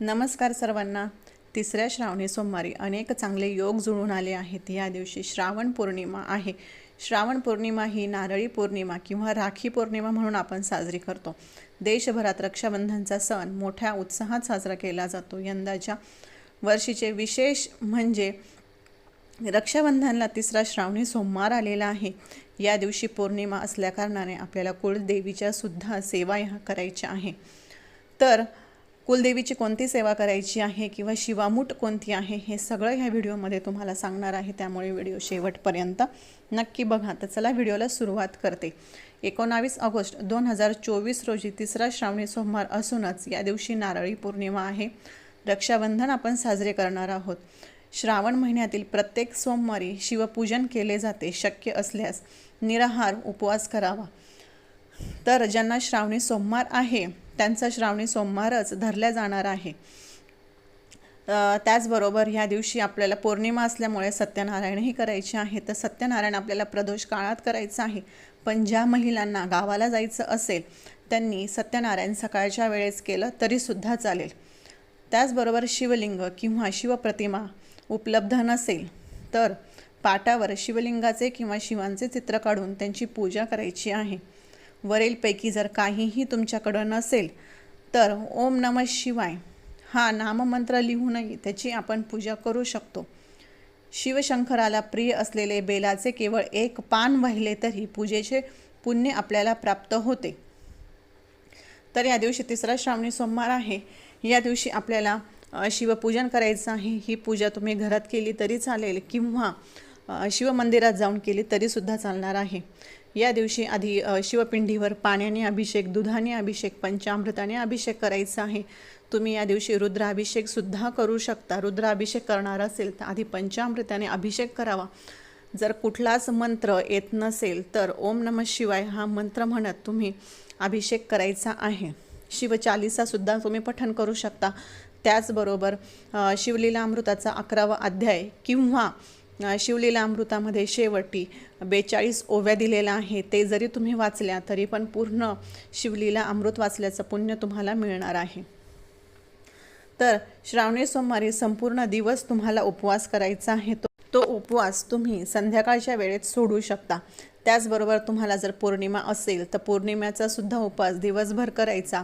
नमस्कार सर्वांना. तिसऱ्या श्रावणी सोमवारी अनेक चांगले योग जुळून आले आहेत. या दिवशी श्रावण पौर्णिमा आहे. श्रावण पौर्णिमा ही नारळी पौर्णिमा किंवा राखी पौर्णिमा म्हणून आपण साजरी करतो. देशभरात रक्षाबंधनचा सण मोठ्या उत्साहात साजरा केला जातो. यंदाच्या वर्षीचे विशेष म्हणजे रक्षाबंधनला तिसरा श्रावणी सोमवार आलेला आहे. या दिवशी पौर्णिमा असल्याकारणाने आपल्याला कुळदेवीच्या सुद्धा सेवा ह्या करायच्या आहे. तर कुलदेवीची कोणती सेवा करायची आहे किंवा शिवामूठ कोणती आहे हे सगळं ह्या व्हिडिओमध्ये तुम्हाला सांगणार आहे. त्यामुळे व्हिडिओ शेवटपर्यंत नक्की बघा. तर चला व्हिडिओला सुरुवात करते. एकोणावीस ऑगस्ट दोन हजार चोवीस रोजी तिसरा श्रावणी सोमवार असूनच या दिवशी नारळी पौर्णिमा आहे. रक्षाबंधन आपण साजरे करणार आहोत. श्रावण महिन्यातील प्रत्येक सोमवारी शिवपूजन केले जाते शक्य असल्यास निराहार उपवास करावा. तर ज्यांना श्रावणी सोमवार आहे त्यांचा श्रावणी सोमवारच धरल्या जाणार आहे. त्याचबरोबर ह्या दिवशी आपल्याला पौर्णिमा असल्यामुळे सत्यनारायणही करायचे आहे. तर सत्यनारायण आपल्याला प्रदोष काळात करायचं आहे. पण ज्या महिलांना गावाला जायचं असेल त्यांनी सत्यनारायण सकाळच्या वेळेस केलं तरीसुद्धा चालेल. त्याचबरोबर शिवलिंग किंवा शिवप्रतिमा उपलब्ध नसेल तर पाटावर शिवलिंगाचे किंवा शिवांचे चित्र काढून त्यांची पूजा करायची आहे. वरीलपैकी जर काहीही तुमच्याकडं नसेल तर ओम नम शिवाय हा नाममंत्र लिहूनही त्याची आपण पूजा करू शकतो. शिवशंकराला प्रिय असलेले बेलाचे केवळ एक पान वाहिले तरी पूजेचे पुण्य आपल्याला प्राप्त होते. तर या दिवशी तिसरा श्रावणी सोमवार आहे. या दिवशी आपल्याला शिवपूजन करायचं आहे. ही पूजा तुम्ही घरात केली तरी चालेल किंवा शिवमंदिरात जाऊन केली तरीसुद्धा चालणार आहे. या दिवशी आधी शिवपिंडीवर पाण्याने अभिषेक दुधाने अभिषेक पंचामृताने अभिषेक करायचा आहे. तुम्ही या दिवशी रुद्राभिषेकसुद्धा करू शकता. रुद्राभिषेक करणार असेल तर आधी पंचामृताने अभिषेक करावा. जर कुठलाच मंत्र येत नसेल तर ओम नम शिवाय हा मंत्र म्हणत तुम्ही अभिषेक करायचा आहे. शिवचालिसासुद्धा तुम्ही पठण करू शकता. त्याचबरोबर शिवलीला अमृताचा अकरावा अध्याय किंवा शिवलीला अमृतामध्ये शेवटी बेचाळीस ओव्या दिलेल्या आहे ते जरी तुम्ही वाचल्या तरी पण पूर्ण शिवलीला अमृत वाचल्याचं पुण्य तुम्हाला मिळणार आहे. तर श्रावणी सोमवारी संपूर्ण दिवस तुम्हाला उपवास करायचा आहे. तो तो उपवास तुम्ही संध्याकाळच्या वेळेत सोडू शकता. त्याचबरोबर तुम्हाला जर पौर्णिमा असेल तर पौर्णिमेचा सुद्धा उपवास दिवसभर करायचा.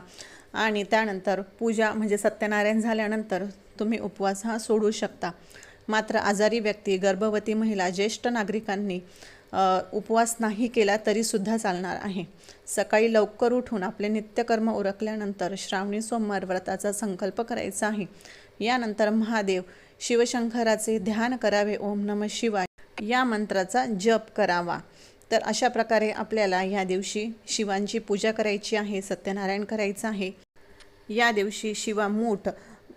आणि त्यानंतर पूजा म्हणजे सत्यनारायण झाल्यानंतर तुम्ही उपवास हा सोडू शकता. मात्र आजारी व्यक्ती गर्भवती महिला ज्येष्ठ नागरिकांनी उपवास नाही केला तरीसुद्धा चालणार आहे. सकाळी लवकर उठून आपले नित्यकर्म उरकल्यानंतर श्रावणी सोमवार व्रताचा संकल्प करायचा आहे. यानंतर महादेव शिवशंकराचे ध्यान करावे ओम नम शिवाय. या मंत्राचा जप करावा. तर अशा प्रकारे आपल्याला या दिवशी शिवांची पूजा करायची आहे सत्यनारायण करायचं आहे. या दिवशी शिवा मूठ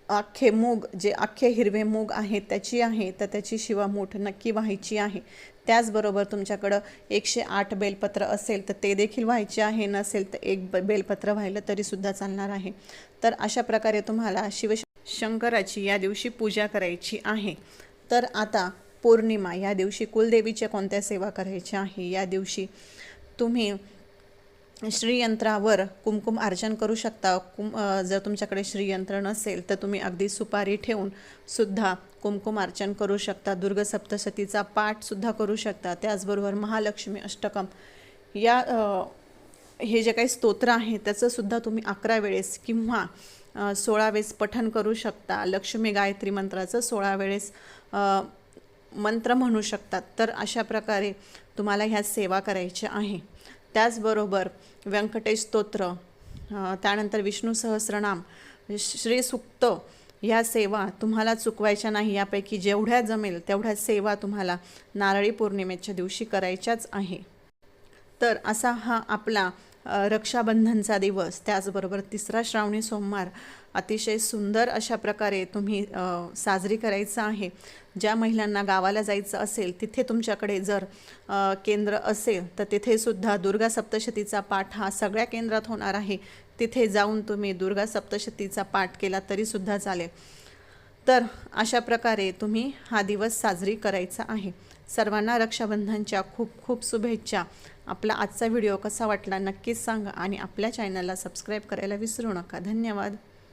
अख्खे मूग जे अख्खे हिरवे मूग आहेत त्याची आहे तर त्याची शिवामूठ नक्की व्हायची आहे. त्याचबरोबर तुमच्याकडं एकशे आठ बेलपत्र असेल तर ते देखील व्हायचे आहे. नसेल तर एक ब- बेलपत्र व्हायलं तरीसुद्धा चालणार आहे. तर अशा प्रकारे तुम्हाला शिवशंकराची या दिवशी पूजा करायची आहे. तर आता पौर्णिमा या दिवशी कुलदेवीच्या कोणत्या सेवा करायच्या आहे? या दिवशी तुम्ही श्रीयंत्रावर कुमकुम अर्चन करू शकता. कुम जर तुमच्याकडे श्रीयंत्र नसेल तर तुम्ही अगदी सुपारी ठेवून सुद्धा कुमकुम अर्चन करू शकता. दुर्ग सप्तशतीचा पाठसुद्धा करू शकता. त्याचबरोबर महालक्ष्मी अष्टकम. या हे जे काही स्तोत्र आहे त्याचंसुद्धा तुम्ही अकरा वेळेस किंवा सोळा वेळेस पठन करू शकता. लक्ष्मी गायत्री मंत्राचं सोळा वेळेस मंत्र म्हणू शकतात तर अशा प्रकारे तुम्हाला ह्या सेवा करायच्या आहे. त्याचबरोबर व्यंकटेश स्तोत्र त्यानंतर विष्णू सहस्रनाम श्री सुक्त ह्या सेवा तुम्हाला चुकवायच्या नाही यापैकी जेवढ्या जमेल तेवढ्या सेवा तुम्हाला नारळी पौर्णिमेच्या दिवशी करायच्याच आहे. तर असा हा आपला रक्षाबंधनचा दिवस त्याचबरोबर तिसरा श्रावणी सोमवार अतिशय सुंदर अशा प्रकारे तुम्ही साजरी करायचं आहे. ज्या महिलांना गावाला जायचं असेल तिथे तुमच्याकडे जर केंद्र असेल तर तिथे सुद्धा दुर्गा सप्तशतीचा पाठ हा सगळ्या केंद्रात होणार आहे. तिथे जाऊन तुम्ही दुर्गा सप्तशतीचा पाठ केला तरीसुद्धा चालेल. तर अशा प्रकारे तुम्ही हा दिवस साजरी करायचा आहे. सर्वांना रक्षाबंधनच्या खूप खूप शुभेच्छा. आपला आजचा व्हिडिओ कसा वाटला नक्कीच सांगा आणि आपल्या चॅनलला सबस्क्राईब करायला विसरू नका. धन्यवाद.